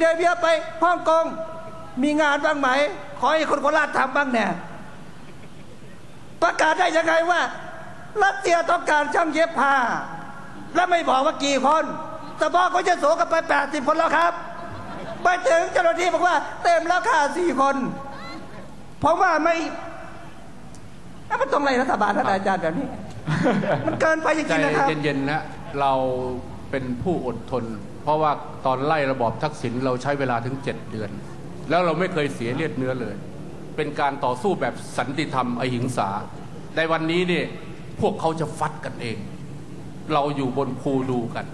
เดเวียไปฮ่องกงมีงานบ้างไหม ขอให้คนโคราชทำบ้างเนี่ยประกาศได้ยังไงว่า รัสเซียต้องการช่างเย็บผ้า แล้วไม่บอกว่ากี่คนแต่บอกเขาจะโสกันไปแปดสิบคนแล้วครับ ไปถึงเจ้าหน้าที่บอกว่า เต็มแล้วค่ะสี่คนผมว่าไม่แล้วมันตรงไหนรัฐบาลท่านอาจารย์แบบนี้ มันเกินไปจใจริงๆนะครับเย็นๆนะเราเป็นผู้อดทน เพราะว่าตอนไล่ระบอบทักษิณเราใช้เวลาถึง 7 เดือน แล้วเราไม่เคยเสียเลือดเนื้อเลย เป็นการต่อสู้แบบสันติธรรมอหิงสา ในวันนี้เนี่ยพวกเขาจะฟัดกันเอง เราอยู่บนภูดูกัน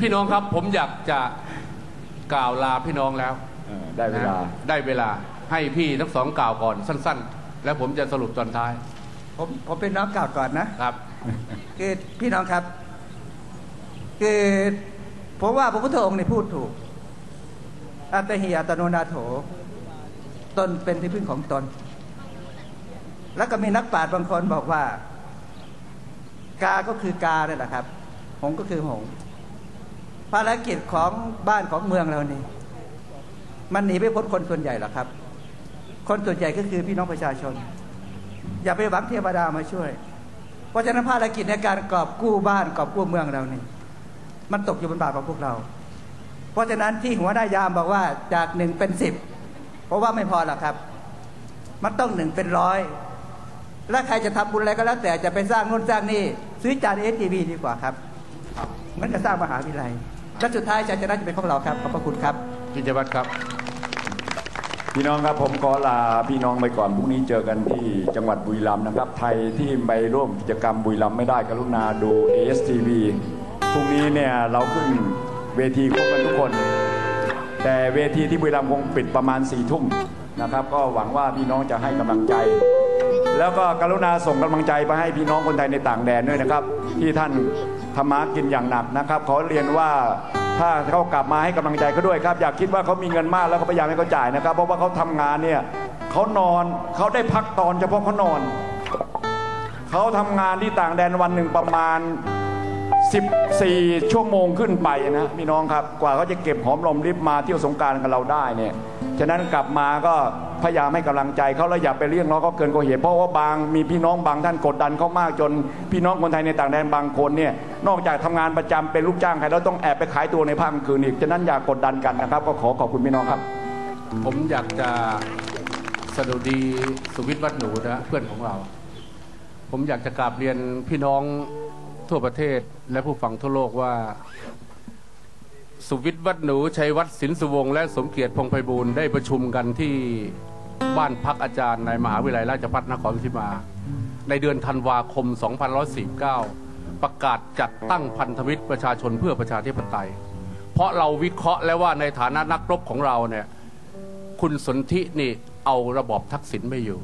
พี่น้องครับผมอยากจะกล่าวลาพี่น้องแล้วเออได้เวลานะได้เวลาให้พี่ทั้งสองกล่าวก่อนสั้น ๆ แล้วผมจะสรุปตอนท้าย ผมผมเป็นน้องกล่าวก่อนนะครับ คือพี่น้องครับ คือ ผมว่าพระพุทธองค์นี่พูดถูก อัตหิอัตโนนาโถ ตนเป็นที่พึ่งของตน แล้วก็มีนักปราชญ์บางคนบอกว่า กาก็คือกาเนี่ยแหละครับ หงก็คือหง ภารกิจของบ้านของเมืองเรานี่ มันหนีไม่พ้นคนส่วนใหญ่หรอกครับ คนส่วนใหญ่ก็คือพี่น้องประชาชน อย่าไปหวังเทวดามาช่วย เพราะฉะนั้นภารกิจในการกอบกู้บ้านกอบกู้เมืองเรานี่ มันตกอยู่บนบ่าของพวกเรา เพราะฉะนั้นที่หัวหน้ายามบอกว่าจากหนึ่งเป็นสิบเพราะว่าไม่พอหรอกครับ มันต้องหนึ่งเป็นร้อยและใครจะทำบุญอะไรก็แล้วแต่จะไปสร้างนู่นสร้างนี่ซื้อจานเอสทีวีดีกว่าครับมันจะสร้างมหาวิทยาลัยและสุดท้ายชัยชนะจะเป็นของเราครับขอบพระคุณครับพิจวัตรครับ พี่น้องครับผมขอลาพี่น้องไปก่อนพรุ่งนี้เจอกันที่จังหวัดบุรีรัมย์นะครับ ไทยที่ไปร่วมกิจกรรมบุรีรัมย์ไม่ได้กรุณาดู ASTV พรุ่งนี้เนี่ยเราขึ้นเวทีครบกันทุกคน แต่เวทีที่บุรีรัมย์คงปิดประมาณสี่ทุ่มนะครับ ก็หวังว่าพี่น้องจะให้กำลังใจ แล้วก็กรุณาส่งกำลังใจไปให้พี่น้องคนไทยในต่างแดนด้วยนะครับ ที่ท่านทำมากินอย่างหนักนะครับขอเรียนว่าถ้าเขากลับมาให้กำลังใจเขาด้วยครับ อยากคิดว่าเขามีเงินมากแล้วก็พยายามให้เขาจ่ายนะครับ เพราะว่าเขาทำงานเนี่ยเขานอนเขาได้พักตอนเฉพาะเขานอนเขาทำงานที่ต่างแดนวันหนึ่งประมาณ 14 ชั่วโมงขึ้นไปนะพี่น้องครับ กว่าเขาจะเก็บหอมรอมริบมาเที่ยวสงการกับเราได้เนี่ยฉะนั้นกลับมาก็พยายามให้กำลังใจเขาแล้วอย่าไปเรียกร้องเขาเกินกว่าเหตุเพราะว่าบางมีพี่น้องบางท่านกดดันเขามากจน พี่น้องคนไทยในต่างแดนบางคนเนี่ยนอกจากทำงานประจำเป็นลูกจ้างใครแล้วต้องแอบไปขายตัวในภาคกลางคืนอีกฉะนั้นอย่ากกดดันกันนะครับ ก็ขอขอบคุณพี่น้องครับ ผมอยากจะสดุดีสุวิทย์วัดหนูนะเพื่อนของเรา ผมอยากจะกราบเรียนพี่น้อง ทั่วประเทศและผู้ฟังทั่วโลกว่า สุวิทย์วัดหนูชัยวัฒน์สินสุวงศ์และสมเกียรติพงไพบูลได้ประชุมกันที่บ้านพักอาจารย์ในมหาวิทยาลัยราชภัฏนครราชสีมา ในเดือนธันวาคม 2549 ประกาศจัดตั้งพันธมิตรประชาชนเพื่อประชาธิปไตย เพราะเราวิเคราะห์แล้วว่าในฐานะนักรบของเราเนี่ยคุณสนธินี่เอาระบอบทักษิณไม่อยู่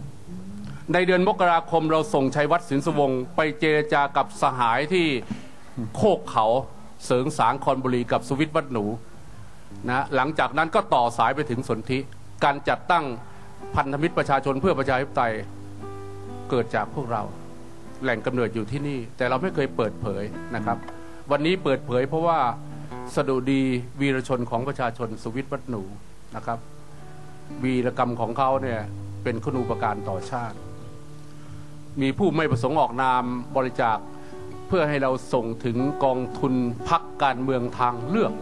ในเดือนมกราคมเราส่งชัยวัฒน์สินสวงศ์ไปเจรจากับสหายที่โคกเขาเสริงสางคอนบุรีกับสุวิทย์วัดหนูนะหลังจากนั้นก็ต่อสายไปถึงสนธิการจัดตั้งพันธมิตรประชาชนเพื่อประชาธิปไตยเกิดจากพวกเราแหล่งกำเนิดอยู่ที่นี่ แต่เราไม่เคยเปิดเผยนะครับ วันนี้เปิดเผยเพราะว่าสดุดีวีรชนของประชาชนสุวิทย์วัดหนูนะครับ วีรกรรมของเขาเนี่ยเป็นคุณูปการต่อชาติ มีผู้ไม่ประสงค์ออกนามบริจาค เพื่อให้เราส่งถึงกองทุนพักการเมืองทางเลือก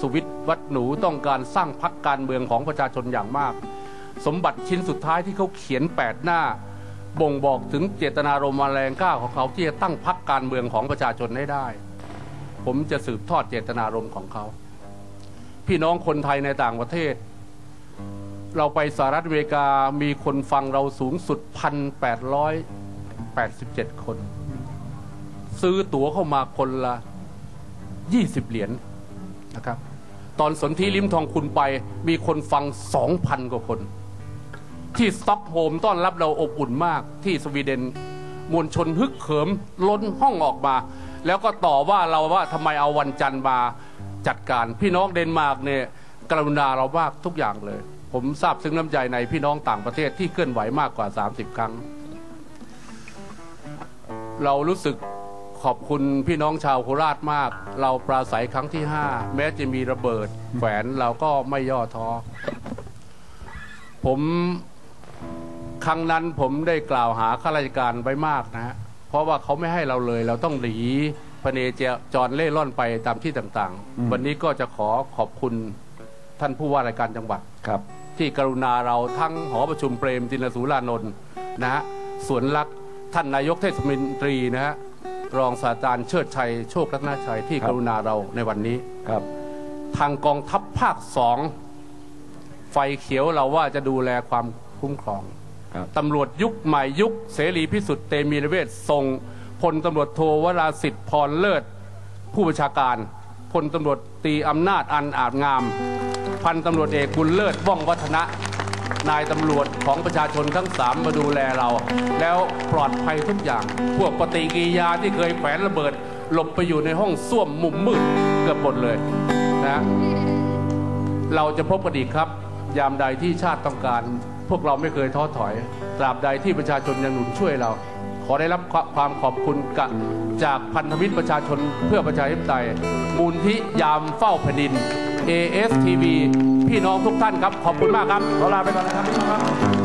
สุวิทย์วัดหนูต้องการสร้างพักการเมืองของประชาชนอย่างมาก สมบัติชิ้นสุดท้ายที่เขาเขียนแปดหน้า บ่งบอกถึงเจตนารมณ์แรงกล้าของเขาที่จะตั้งพักการเมืองของประชาชนให้ได้ ผมจะสืบทอดเจตนารมณ์ของเขา พี่น้องคนไทยในต่างประเทศเราไปสหรัฐอเมริกามีคนฟังเราสูงสุดพันแปดร้อย แปดสิบเจ็ดคน ซื้อตั๋วเข้ามาคนละยี่สิบเหรียญนะครับ ตอนสนธิลิมทองคุณไปมีคนฟังสองพันกว่าคน ที่สต็อกโฮมต้อนรับเราอบอุ่นมากที่สวีเดนมวลชนฮึกเหิมล้นห้องออกมา แล้วก็ต่อว่าเราว่าทำไมเอาวันจันทร์มาจัดการ พี่น้องเดนมาร์กเนี่ยกรุณาเรามากทุกอย่างเลย ผมทราบซึ้งน้ำใจในพี่น้องต่างประเทศที่เคลื่อนไหวมากกว่า 30 ครั้ง เรารู้สึกขอบคุณพี่น้องชาวโคราชมาก เราปราศัยครั้งที่ 5 แม้จะมีระเบิดแฝนเราก็ไม่ย่อท้อ ผมครั้งนั้นผมได้กล่าวหาข้าราชการไว้มากนะฮะ เพราะว่าเขาไม่ให้เราเลย เราต้องหลีพเนจรเล่ร่อนไปตามที่ต่างอืมๆวันนี้ก็จะขอขอบคุณท่านผู้ว่าราชการจังหวัดครับ ที่กรุณาเราทั้งหอประชุมเปรมตินสูรานนท์นะฮะสวนรัก ท่านนายกเทศมนตรีนะฮะรองศาสตราจารย์เชิดชัยโชครัตนชัยที่ครับกรุณาเราในวันนี้ครับ ทางกองทัพภาคสองไฟเขียวเราว่าจะดูแลความคุ้มครองครับ ตำรวจยุคใหม่ยุคเสรีพิสุทธิ์เตมีระเวศส่งพลตำรวจโทวราสิทธิ์พรเลิศ ผู้บัญชาการพลตำรวจตรีอำนาจอันอาจงาม พันตำรวจเอกบุญเลิศว่องวัฒนะ นายตำรวจของประชาชนทั้งสามมาดูแลเรา แล้วปลอดภัยทุกอย่าง พวกปฏิกิริยาที่เคยแฝงระเบิด หลบไปอยู่ในห้องส้วมมุมมืดเกือบหมดเลยนะเราจะพบกันอีกครับ ยามใดที่ชาติต้องการ พวกเราไม่เคยท้อถอย ตราบใดที่ประชาชนยังหนุนช่วยเรา ขอได้รับความขอบคุณกะจากพันธมิตรประชาชนเพื่อประชาธิปไตย มูลที่ยามเฝ้าแผ่นดิน ASTV พี่น้องทุกท่านครับ ขอบคุณมากครับขอลาไปก่อนนะครับพี่น้องครับ